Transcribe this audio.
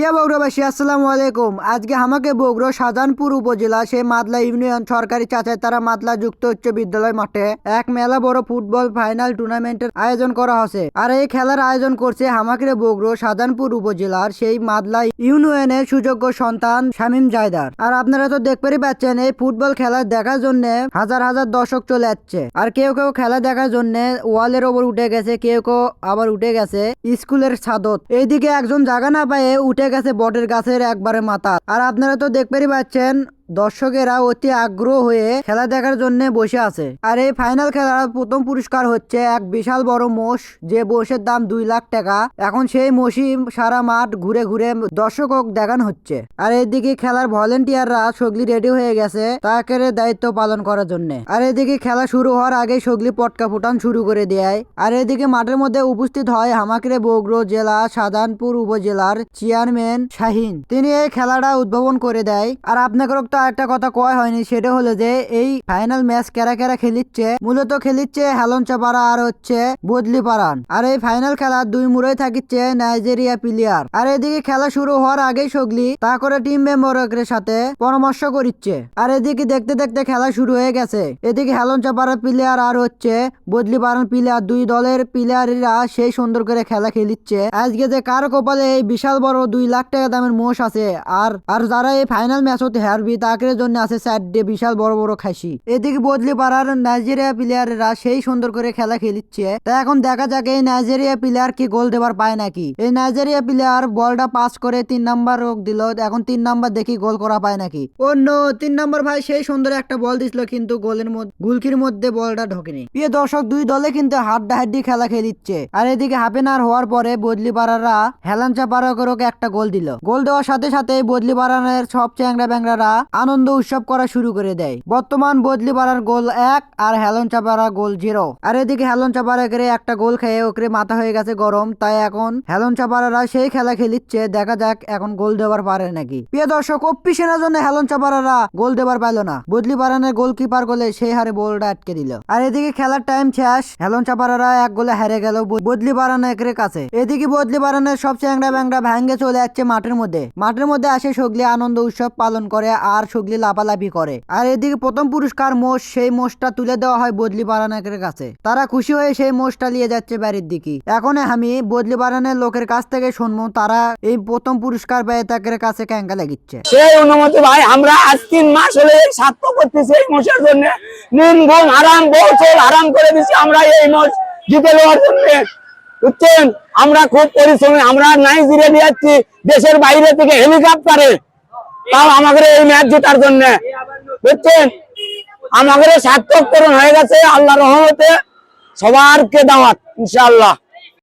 প্রিয় বগুড়াবাসী আসসালামু আলাইকুম। আজকে আমাকে বগুড়া শাহজাহানপুর উপজেলা সে মাদলা ইউনিয়ন সরকারি চাচাই তারা মাদলা যুক্ত উচ্চ বিদ্যালয় মাঠে এক মেলা বড় ফুটবল ফাইনাল টুর্নামেন্টের আয়োজন করা হয়েছে। আর এই খেলার আয়োজন করছে হামাকিরে বগুড়ো শাহজাহানপুর উপজেলার সেই মাদলা ইউনিয়নের সুযোগ্য সন্তান শামীম জায়দার। আর আপনারা তো দেখতেই পাচ্ছেন, এই ফুটবল খেলা দেখার জন্য হাজার হাজার দর্শক চলে যাচ্ছে আর কেউ কেউ খেলা দেখার জন্য ওয়ালের ওপর উঠে গেছে, কেউ কেউ আবার উঠে গেছে স্কুলের ছাদত। এইদিকে একজন জায়গা না পায়ে উঠে গেছে বটের গাছের একবারে মাথা। আর আপনারা তো দেখতেই পাচ্ছেন দর্শকেরা অতি আগ্রহ হয়ে খেলা দেখার জন্য বসে আছে। আর এই ফাইনাল খেলার প্রথম পুরস্কার হচ্ছে এক বিশাল বড় মোষ, যে মোষের দাম দুই লাখ টাকা। এখন সেই মোষই সারা মাঠ ঘুরে ঘুরে দর্শক দেখানো হচ্ছে। আর এইদিকে খেলার ভলেন্টিয়াররা সগলি রেডি হয়ে গেছে তাকে দায়িত্ব পালন করার জন্য। আর এদিকে খেলা শুরু হওয়ার আগে সগলি পটকা ফুটান শুরু করে দেয়। আর এদিকে মাঠের মধ্যে উপস্থিত হয় হামাকিরে বগ্র জেলা সাধারণপুর উপজেলার চেয়ারম্যান শাহিন। তিনি এই খেলাটা উদ্ভাবন করে দেয়। আর আপনাকে তো একটা কথা কয় হয়নি, সেটা হলো যে এই ফাইনাল ম্যাচ কেরা কেরা খেলিচ্ছে, মূলত খেলিচ্ছে হেলন চাপাড়া আর হচ্ছে বদলি পাড়ান আর এই ফাইনাল খেলা দুই মুড়ে থাকিচ্ছে নাইজেরিয়া প্লেয়ার আর এদিকে খেলা শুরু হওয়ার আগেই সগলি তা করে টিম মেম্বারের সাথে পরামর্শ করিচ্ছে। আর এদিকে দেখতে দেখতে খেলা শুরু হয়ে গেছে। এদিকে হেলন চাপাড়া প্লেয়ার আর হচ্ছে বদলি পাড়ান প্লেয়ার দুই দলের প্লেয়াররা সেই সুন্দর করে খেলা খেলিচ্ছে। আজকে যে কার কপালে এই বিশাল বড় দুই লাখ টাকা দামের মোষ আছে, আর আর যারা এই ফাইনাল ম্যাচ হতে হারবি তাদের জন্য আছে চারটে বিশাল বড় বড় খাসি। এদিকে বদলি পাড়ার নাইজেরিয়া প্লেয়াররা সেই সুন্দর করে খেলা খেলিচ্ছে। তা এখন দেখা যাক এই নাইজেরিয়া প্লেয়ার কি গোল দেবার পায় নাকি। এই নাইজেরিয়া প্লেয়ার বলটা পাস করে তিন নাম্বার রোগ দিল। এখন তিন নাম্বার দেখি গোল করা পায় নাকি। অন্য তিন নাম্বার ভাই সেই সুন্দর একটা বল দিছিল কিন্তু গোলের মধ্যে, গুলকির মধ্যে বলটা ঢোকেনি। প্রিয় দর্শক, দুই দলে কিন্তু হাড্ডা হাড্ডি খেলা খেলিচ্ছে। আর এদিকে হাফ এন আওয়ার হওয়ার পরে বদলি পাড়ারা হেলাঞ্চা পাড়াকে একটা গোল দিল। গোল দেওয়ার সাথে সাথে বদলি পাড়ানের সব চ্যাংরা ব্যাংরারা আনন্দ উৎসব করা শুরু করে দেয়। বর্তমান বদলি পাড়ার গোল এক আর হেলন চাপাড়া গোল জিরো। আর এদিকে হেলন চাপাড়া করে একটা গোল খেয়ে ওকে মাথা হয়ে গেছে গরম। তাই এখন হেলন চাপাড়ারা সেই খেলা খেলিচ্ছে। দেখা যাক এখন গোল দেবার পারে নাকি। প্রিয় দর্শক অপ্পিসেনার জন্য হেলন চাপাড়ারা গোল দেবার পাইল না। বদলি পাড়ানের গোলকিপার গোলে সেই হারে বলটা আটকে দিল। আর এদিকে খেলার টাইম শেষ। হেলন চাপাড়ারা এক গোলে হেরে গেল বদলি পাড়ানের কাছে। এদিকে বদলি পাড়ানের সব চ্যাংরা ব্যাংরা ভ্যাঙ্গে চলে যাচ্ছে মাঠের মধ্যে। মাঠের মধ্যে আসে সগলি আনন্দ উৎসব পালন করে আর সগলি লাফালাফি করে। আর এদিকে প্রথম পুরস্কার মোষ, সেই মোষটা তুলে দেওয়া হয় বদলি পাড়ানের কাছে। তারা খুশি হয়ে সেই মোষটা নিয়ে যাচ্ছে বাড়ির দিকে। এখন আমি বদলি পাড়ানের লোকের কাছ থেকে শুনব, তারা এই প্রথম পুরস্কার পেয়ে তাদের কাছে ক্যাঙ্কা লাগিচ্ছে সেই অনুমতি ভাই, আমরা আজ তিন মাস হলে স্বার্থ করতেছি এই মোষের জন্য। নিম, ঘুম আরাম বৌচল আরাম করে দিচ্ছি আমরা এই মোষ জিতে দেওয়ার জন্য। বুঝছেন? আমরা খুব পরিশ্রমী, আমরা নাইজেরিয়া দিয়ে যাচ্ছি, দেশের বাইরে থেকে হেলিকপ্টারে। তাও আমাদের এই ম্যাচ জেতার জন্য। বুঝছেন? আমাদের সার্থক পূরণ হয়ে গেছে আল্লাহ রহমতে সবারকে দাওয়াত, ইনশাআল্লাহ।